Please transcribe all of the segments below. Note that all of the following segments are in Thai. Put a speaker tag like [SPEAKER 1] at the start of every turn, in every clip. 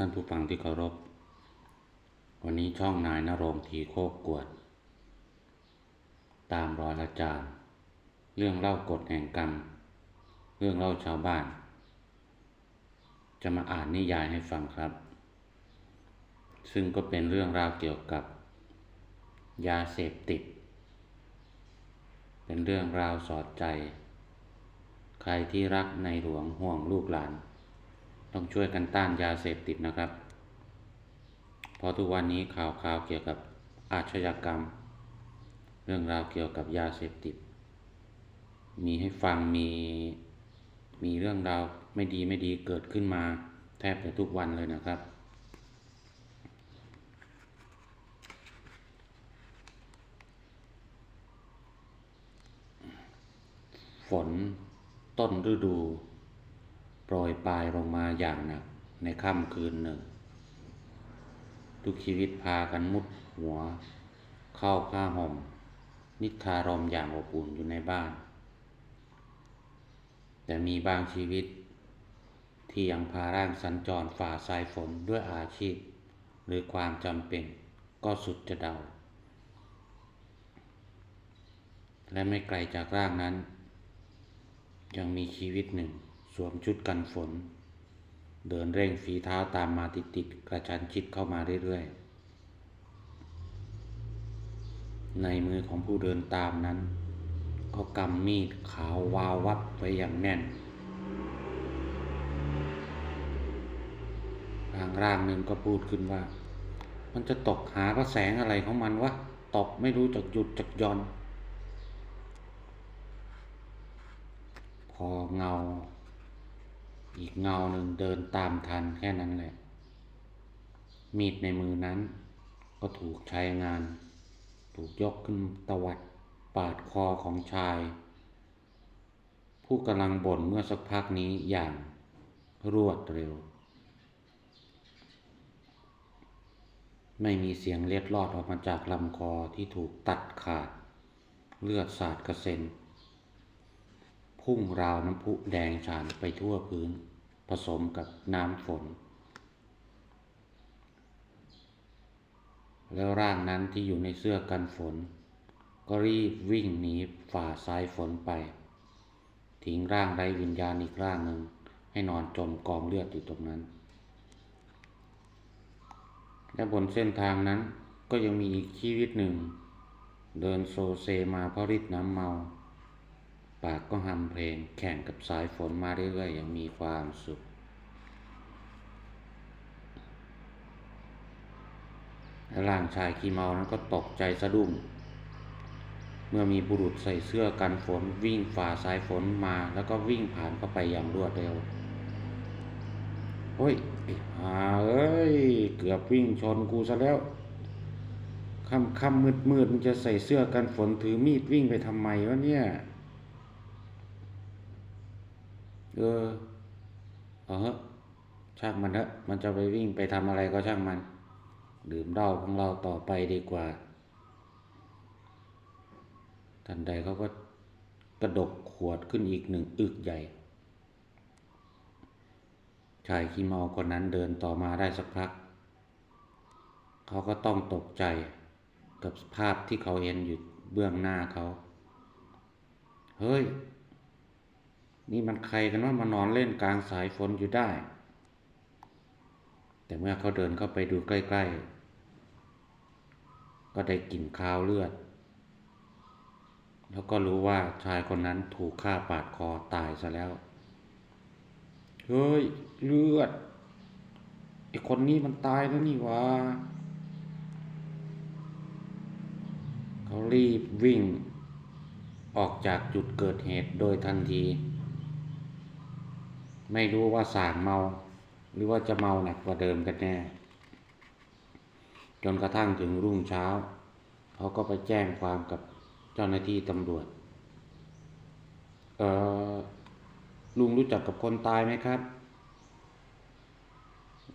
[SPEAKER 1] ท่านผู้ฟังที่เคารพ วันนี้ช่องนายนรงทีโคกกวด ตามรอยอาจารย์ เรื่องเล่ากฎแห่งกรรม เรื่องเล่าชาวบ้าน จะมาอ่านนิยายให้ฟังครับ ซึ่งก็เป็นเรื่องราวเกี่ยวกับ ยาเสพติด เป็นเรื่องราวสอดใจ ใครที่รักในหลวงห่วงลูกหลาน ต้องช่วยกันต้านยาเสพติดนะครับ เพราะทุกวันนี้ข่าวข่าวเกี่ยวกับอาชญากรรม เรื่องราวเกี่ยวกับยาเสพติด มีให้ฟังมีมีเรื่องราวไม่ดีไม่ดีเกิดขึ้นมาแทบจะทุกวันเลยนะครับ ฝนต้นฤดู โปรยปลายลงมาอย่างหนักในค่ำคืนหนึ่ง ทุกชีวิตพากันมุดหัว เข้าผ้าห่ม นิทารมอย่างอบอุ่นอยู่ในบ้าน แต่มีบางชีวิต ที่ยังพาร่างสัญจรฝ่าสายฝนด้วยอาชีพ หรือความจำเป็นก็สุดจะเดา และไม่ไกลจากร่างนั้น ยังมีชีวิตหนึ่ง วมชุดกันฝน เดินเร่งฝีเท้าตามมาติดๆกระชันชิดเข้ามาเรื่อยๆ ในมือของผู้เดินตามนั้นเขากำมีดขาววาววับไว้อย่างแน่นร่างร่างหนึ่งก็พูดขึ้นว่า มันจะตกหาพระแสงอะไรของมันวะตกไม่รู้จักหยุดจักย่อน พอเงา อีกเงาหนึ่งเดินตามทันแค่นั้นแหละ มีดในมือนั้น ก็ถูกใช้งาน ถูกยกขึ้นตวัดปาดคอของชาย ผู้กำลังบ่นเมื่อสักพักนี้อย่างรวดเร็ว ไม่มีเสียงเล็ดลอดออกมาจากลำคอที่ถูกตัดขาด เลือดสาดกระเซ็น พุ่งราวน้ำพุแดงฉานไปทั่วพื้น ผสมกับน้ำฝน แล้วร่างนั้นที่อยู่ในเสื้อกันฝน ก็รีบวิ่งหนีฝ่าสายฝนไป ทิ้งร่างไร้วิญญาณอีกร่างหนึ่งให้นอนจมกองเลือดอยู่ตรงนั้น และบนเส้นทางนั้นก็ยังมีอีกชีวิตหนึ่ง เดินโซเซมาเพราะฤทธิ์น้ำเมา ปากก็หำเพลงแข่งกับสายฝนมาเรื่อยๆอย่างมีความสุขละร่างชายขี้เมานั้นก็ตกใจสะดุ้ง เมื่อมีบุรุษใส่เสื้อกันฝนวิ่งฝ่าสายฝนมาแล้วก็วิ่งผ่านเข้าไปอย่างรวดเร็วเฮ้ยไอ้ห่าเอ้ย เกือบวิ่งชนกูซะแล้วค่ำค่ำมืดมืดมันจะใส่เสื้อกันฝนถือมีดวิ่งไปทำไมวะเนี่ย เออเอาเถอช่างมันเถอะมันจะไปวิ่งไปทำอะไรก็ช่างมัน ดื่มเหล้าของเราต่อไปดีกว่า ทันใดเขาก็กระดกขวดขึ้นอีกหนึ่งอึกใหญ่ ชายขี้เมาคนนั้นเดินต่อมาได้สักพัก เขาก็ต้องตกใจกับภาพที่เขาเห็นอยู่เบื้องหน้าเขา เฮ้ย นี่มันใครกันว่ามานอนเล่นกลางสายฝนอยู่ได้ แต่เมื่อเขาเดินเข้าไปดูใกล้ ๆ ก็ได้กลิ่นคาวเลือด แล้วก็รู้ว่าชายคนนั้นถูกฆ่าปาดคอตายซะแล้ว เฮ้ย เลือดไอคนนี้มันตายแล้วนี่วะเขารีบวิ่ง ออกจากจุดเกิดเหตุโดยทันที ไม่รู้ว่าสางเมา หรือว่าจะเมาหนักกว่าเดิมกันแน่ จนกระทั่งถึงรุ่งเช้า เขาก็ไปแจ้งความกับเจ้าหน้าที่ตำรวจ เออลุงรู้จักกับคนตายไหมครับ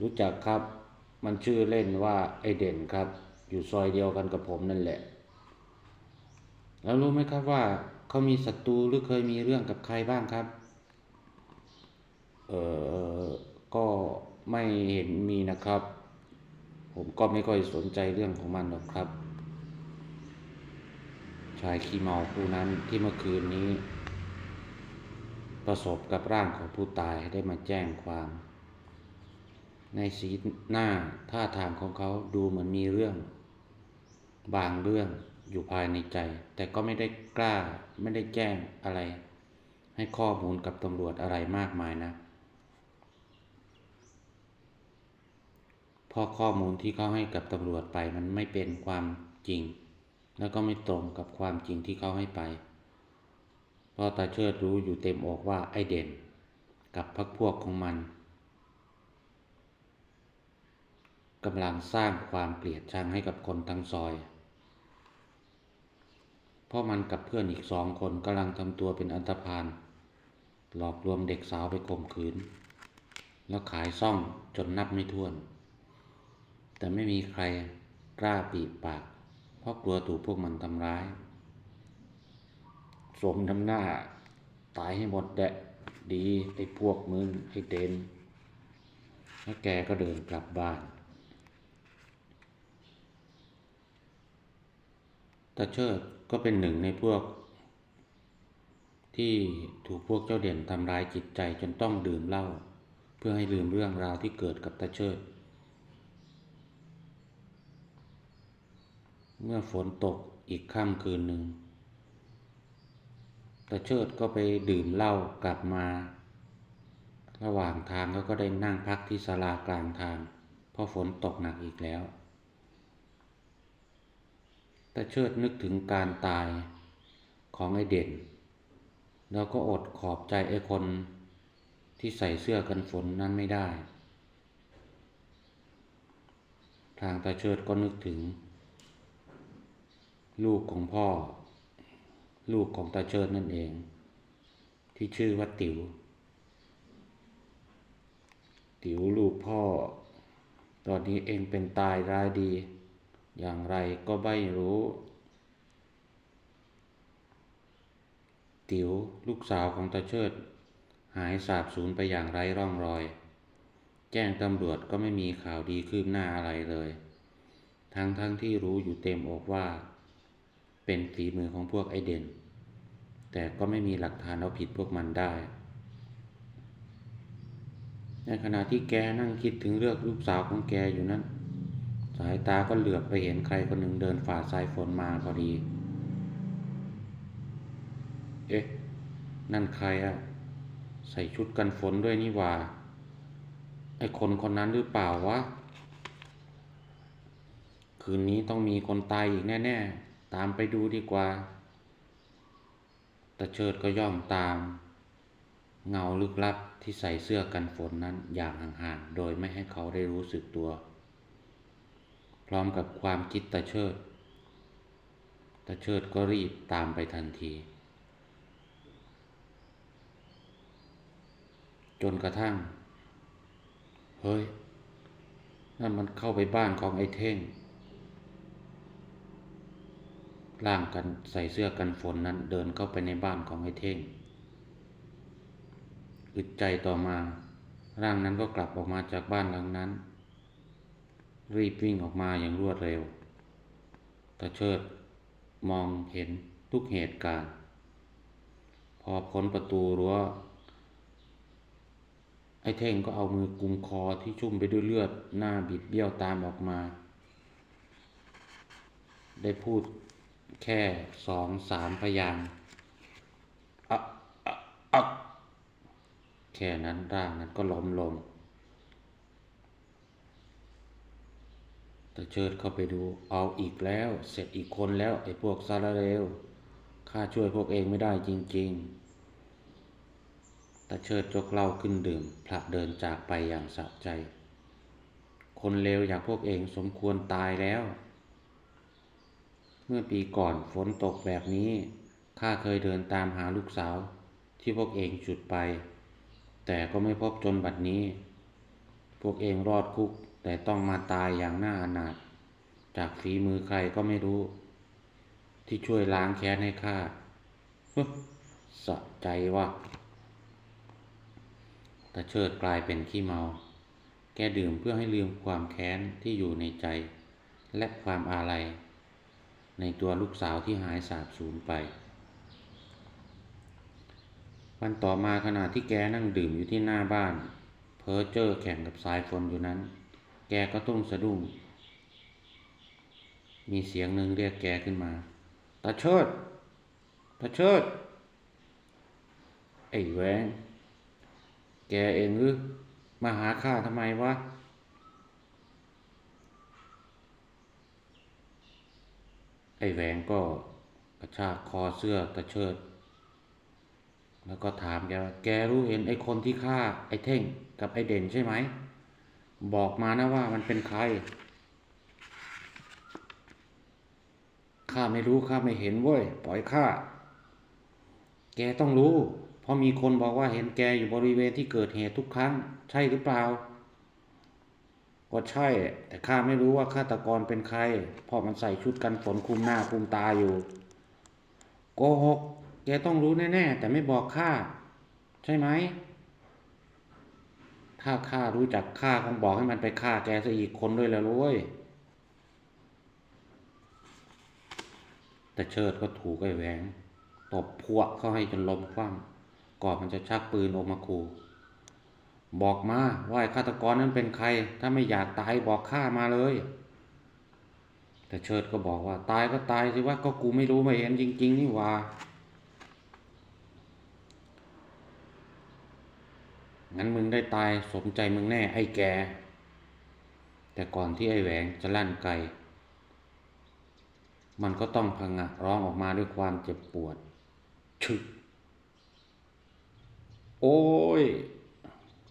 [SPEAKER 1] รู้จักครับ มันชื่อเล่นว่าไอเด่นครับ อยู่ซอยเดียวกันกับผมนั่นแหละ แล้วรู้ไหมครับว่าเขามีศัตรูหรือเคยมีเรื่องกับใครบ้างครับ เออก็ไม่เห็นมีนะครับ ผมก็ไม่ค่อยสนใจเรื่องของมันหรอกครับ ชายขี้เมาผู้นั้นที่เมื่อคืนนี้ ประสบกับร่างของผู้ตายได้มาแจ้งความ ในสีหน้าท่าทางของเขาดูเหมือนมีเรื่อง บางเรื่องอยู่ภายในใจ แต่ก็ไม่ได้กล้าไม่ได้แจ้งอะไร ให้ข้อมูลกับตำรวจอะไรมากมายนะ เพราะข้อมูลที่เขาให้กับตำรวจไปมันไม่เป็นความจริง แล้วก็ไม่ตรงกับความจริงที่เขาให้ไป เพราะตาเชิดรู้อยู่เต็มอกว่าไอเด่น กับพักพวกของมันกำลังสร้างความเกลียดชังให้กับคนทั้งซอย เพราะมันกับเพื่อนอีกสองคนกำลังทำตัวเป็นอันธพาลหลอกลวงเด็กสาวไปข่มขืน แล้วขายซ่องจนนับไม่ถ้วน แต่ไม่มีใครกล้าปีปาก เพราะกลัวถูกพวกมันทำร้าย สมน้ำหน้า ตายให้หมดแดะดีไอ้พวกมึงไอ้เดนแล้วแกก็เดินกลับบ้าน ตาเชิดก็เป็นหนึ่งในพวก ที่ถูกพวกเจ้าเด่นทำร้ายจิตใจจนต้องดื่มเหล้าเพื่อให้ลืมเรื่องราวที่เกิดกับตาเชิด เมื่อฝนตกอีกค่ำคืนหนึ่งตาเชิดก็ไปดื่มเหล้ากลับมา ระหว่างทางก็ก็ได้นั่งพักที่ศาลากลางทาง เพราะฝนตกหนักอีกแล้วตาเชิดนึกถึงการตายของไอเด่น แล้วก็อดขอบใจไอคนที่ใส่เสื้อกันฝนนั้นไม่ได้ ทางตาเชิดก็นึกถึง ลูกของพ่อ ลูกของตาเชิดนั่นเอง ที่ชื่อว่าติ๋ว ติ๋วลูกพ่อ ตอนนี้เองเป็นตายร้ายดี อย่างไรก็ไม่รู้ ติ๋วลูกสาวของตาเชิด หายสาบสูญไปอย่างไร้ร่องรอย แจ้งตำรวจก็ไม่มีข่าวดีคืบหน้าอะไรเลย ทั้งทั้งที่รู้อยู่เต็มอกว่า เป็นฝีมือของพวกไอเด่น แต่ก็ไม่มีหลักฐานเอาผิดพวกมันได้ ในขณะที่แกนั่งคิดถึงเรื่องลูกสาวของแกอยู่นั้น สายตาก็เหลือบไปเห็นใครคนหนึ่งเดินฝ่าสายฝนมาพอดี เอ๊ะ นั่นใครอะใส่ชุดกันฝนด้วยนี่ว่าไอคนคนนั้นหรือเปล่าวะ คืนนี้ต้องมีคนตายอีกแน่ ๆ ตามไปดูดีกว่าตาเชิดก็ย่องตาม เงาลึกลับที่ใส่เสื้อกันฝนนั้นอย่างห่างๆ โดยไม่ให้เขาได้รู้สึกตัว พร้อมกับความคิดตาเชิดตาเชิดก็รีบตามไปทันที จนกระทั่ง เฮ้ย นั่นมันเข้าไปบ้านของไอ้เท่ง ร่างกันใส่เสื้อกันฝนนั้นเดินเข้าไปในบ้านของไอ้เท่งอึดใจต่อมา ร่างนั้นก็กลับออกมาจากบ้านหลังนั้น รีบวิ่งออกมาอย่างรวดเร็วตาเชิดมองเห็นทุกเหตุการณ์ พอพ้นประตูรั้วไอ้เท่งก็เอามือกุมคอที่ชุ่มไปด้วยเลือดหน้าบิดเบี้ยวตามออกมา ได้พูด แค่สองสามพยางค์อะอะอะแค่นั้นร่างนั้นก็ล้มลงแต่เชิดเข้าไปดูเอาอีกแล้ว เสร็จอีกคนแล้วไอ้พวกซาลาเรวข้าช่วยพวกเองไม่ได้จริง ๆตาเชิดจกเหล้าขึ้นดื่มผลักเดินจากไปอย่างสะใจ คนเลวอย่างพวกเองสมควรตายแล้ว เมื่อปีก่อนฝนตกแบบนี้ ข้าเคยเดินตามหาลูกสาว ที่พวกเองจุดไป แต่ก็ไม่พบจนบัดนี้ พวกเองรอดคุก แต่ต้องมาตายอย่างน่าอนาถจากฝีมือใครก็ไม่รู้ ที่ช่วยล้างแค้นให้ข้าสะใจว่าตาเชิดกลายเป็นขี้เมา แกดื่มเพื่อให้ลืมความแค้นที่อยู่ในใจ และความอาลัย ในตัวลูกสาวที่หายสาบสูญไปวันต่อมาขณะที่แกนั่งดื่มอยู่ที่หน้าบ้าน เพอเจอร์แข่งกับสายฝนอยู่นั้น แกก็ต้องสะดุ้ง มีเสียงหนึ่งเรียกแกขึ้นมาตาเชิดตาเชิด ไอ้แหวงแกเองหรือมาหาข้าทำไมวะ ไอ้แหวงก็กระชากคอเสื้อตาเชิด แล้วก็ถามแกว่าแกรู้เห็นไอ้คนที่ฆ่าไอ้เท่งกับไอ้เด่นใช่ไหม บอกมานะว่ามันเป็นใคร ข้าไม่รู้ข้าไม่เห็นเว้ย ปล่อยข้า แกต้องรู้ เพราะมีคนบอกว่าเห็นแกอยู่บริเวณที่เกิดเหตุทุกครั้ง ใช่หรือเปล่า ก็ใช่ แต่ข้าไม่รู้ว่าฆาตกรเป็นใครเพราะมันใส่ชุดกันฝนคลุมหน้าคลุมตาอยู่ โกหกแกต้องรู้แน่ๆ แต่ไม่บอกข้าใช่ไหม ถ้าข้ารู้จักข้าคงบอกให้มันไปฆ่าแกซะอีกคนด้วยแล้วเว้ยแต่เชิดก็ถูกไอ้แหวงตบพวกเข้าให้จนล้มคว่ำก่อนมันจะชักปืนออกมาขู่ บอกมาว่าฆาตกรนั้นเป็นใคร ถ้าไม่อยากตายบอกข้ามาเลย แต่เชิดก็บอกว่าตายก็ตายสิว่าก็กูไม่รู้ไม่เห็นจริง ๆ นี่ว่างั้นมึงได้ตายสมใจมึงแน่ไอ้แก แต่ก่อนที่ไอ้แหวงจะลั่นไกล มันก็ต้องพังะร้องออกมาด้วยความเจ็บปวด ชึก โอ้ย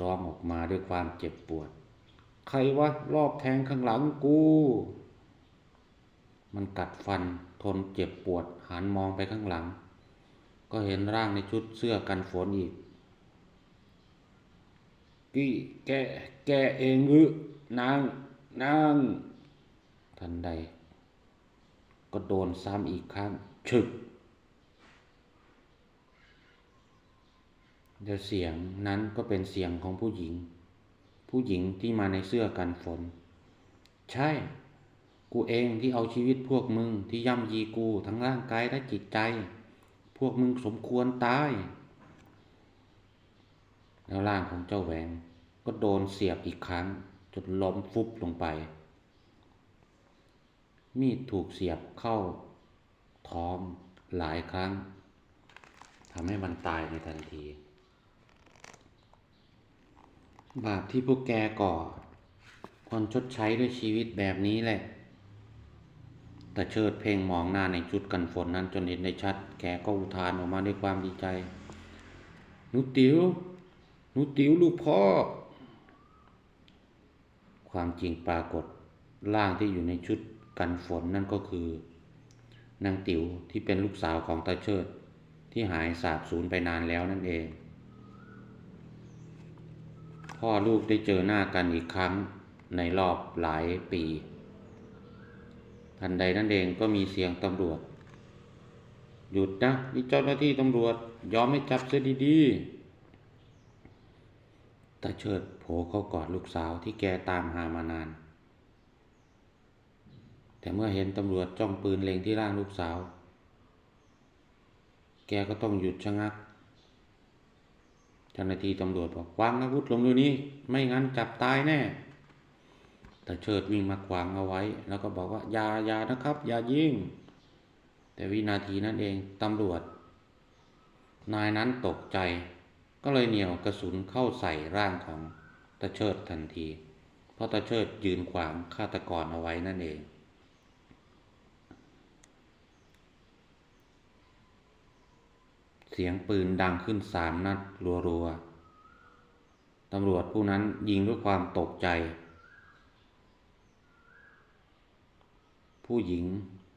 [SPEAKER 1] ร้องออกมาด้วยความเจ็บปวด ใครวะรอบแทงข้างหลังกู มันกัดฟันทนเจ็บปวดหันมองไปข้างหลัง ก็เห็นร่างในชุดเสื้อกันฝนอีกกี้แกแกเองหรือนางนางทันใด ก็โดนซ้ำอีกครั้งฉึก เดี๋ยวเสียงนั้นก็เป็นเสียงของผู้หญิง ผู้หญิงที่มาในเสื้อกันฝน ใช่ กูเองที่เอาชีวิตพวกมึงที่ย่ำยีกูทั้งร่างกายและจิตใจ พวกมึงสมควรตาย แล้วร่างของเจ้าแหวงก็โดนเสียบอีกครั้งจนล้มฟุบลงไป มีดถูกเสียบเข้า ท้องหลายครั้งทำให้มันตายในทันที บาปที่พวกแกก่อควรชดใช้ด้วยชีวิตแบบนี้แหละ แต่เชิดเพ่งมองหน้าในชุดกันฝนนั้นจนเห็นได้ชัด แกก็อุทานออกมาด้วยความดีใจหนุติวหนุติวลูกพ่อ ความจริงปรากฏร่างที่อยู่ในชุดกันฝนนั่นก็คือนางติ๋วที่เป็นลูกสาวของตาเชิดที่หายสาบสูญไปนานแล้วนั่นเอง พ่อลูกได้เจอหน้ากันอีกครั้งในรอบหลายปี ทันใดนั่นเองก็มีเสียงตำรวจ หยุดนะนี่เจ้าหน้าที่ตำรวจ ยอมให้จับเสียดีๆตาเชิดโผล่เข้ากอดลูกสาวที่แกตามหามานาน แต่เมื่อเห็นตำรวจจ้องปืนเล็งที่ร่างลูกสาว แกก็ต้องหยุดชะงัก เจ้าหน้าที่ตำรวจบอกวางอาวุธลงดี๋ยวนี้ ไม่งั้นจับตายแน่ แต่เชิดวิ่งมาขวางเอาไว้ แล้วก็บอกว่า อย่าอย่านะครับ อย่ายิงแต่วินาทีนั้นเองตำรวจ นายนั้นตกใจ ก็เลยเหนี่ยวกระสุนเข้าใส่ร่างของตาเชิดทันที เพราะตาเชิดยืนขวางฆาตกรเอาไว้นั่นเอง เสียงปืนดังขึ้นสามนัดรัวๆ ตำรวจผู้นั้นยิงด้วยความตกใจ ผู้หญิง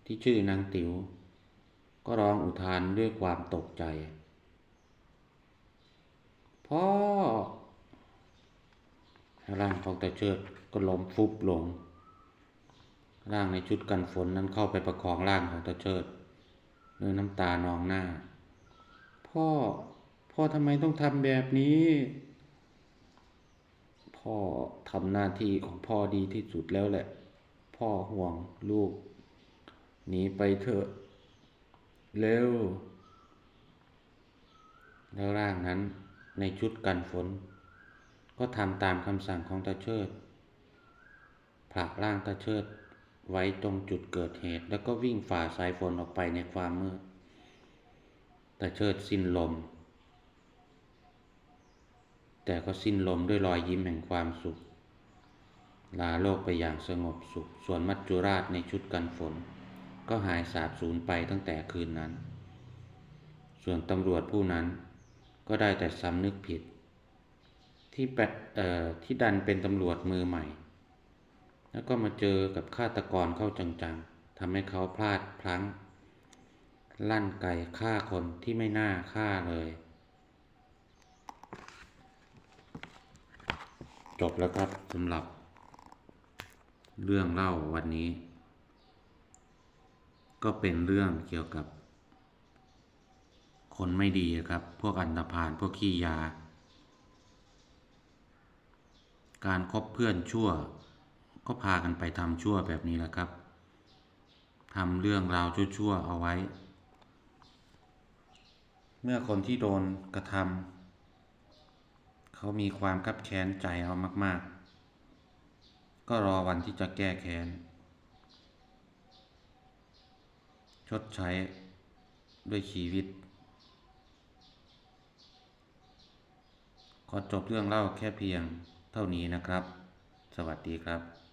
[SPEAKER 1] ที่ชื่อนางติ๋ว ก็ร้องอุทานด้วยความตกใจ พ่อร่างของตาเชิดก็ล้มฟุบลง ร่างในชุดกันฝนนั้นเข้าไปประคองร่างของตาเชิดด้วยน้ำตานองหน้า พ่อ พ่อทำไมต้องทำแบบนี้ พ่อทำหน้าที่ของพ่อดีที่สุดแล้วแหละ พ่อห่วงลูกหนีไปเถอะ เร็ว แล้วร่างนั้นในชุดกันฝน ก็ทำตามคำสั่งของตาเชิดผลักร่างตาเชิดไว้ตรงจุดเกิดเหตุ แล้วก็วิ่งฝ่าสายฝนออกไปในความมืด ตาเชิดสิ้นลม แต่ก็สิ้นลมด้วยรอยยิ้มแห่งความสุข ลาโลกไปอย่างสงบสุข ส่วนมัจจุราชในชุดกันฝน ก็หายสาบสูญไปตั้งแต่คืนนั้น ส่วนตำรวจผู้นั้นก็ได้แต่สำนึกผิด ที่แปที่ดันเป็นตำรวจมือใหม่ แล้วก็มาเจอกับฆาตกรเข้าจังๆทำให้เขาพลาดพลั้ง ลั่นไกฆ่าคนที่ไม่น่าฆ่าเลย จบแล้วครับสำหรับ เรื่องเล่าวันนี้ ก็เป็นเรื่องเกี่ยวกับ คนไม่ดีครับ พวกอันธพาลพวกขี้ยา การคบเพื่อนชั่ว ก็พากันไปทำชั่วแบบนี้แหละครับทำเรื่องราวชั่วๆเอาไว้ เมื่อคนที่โดนกระทำเขามีความคับแค้นใจเอามาก ๆ ก็รอวันที่จะแก้แค้น ชดใช้ด้วยชีวิต ขอจบเรื่องเล่าแค่เพียงเท่านี้นะครับ สวัสดีครับ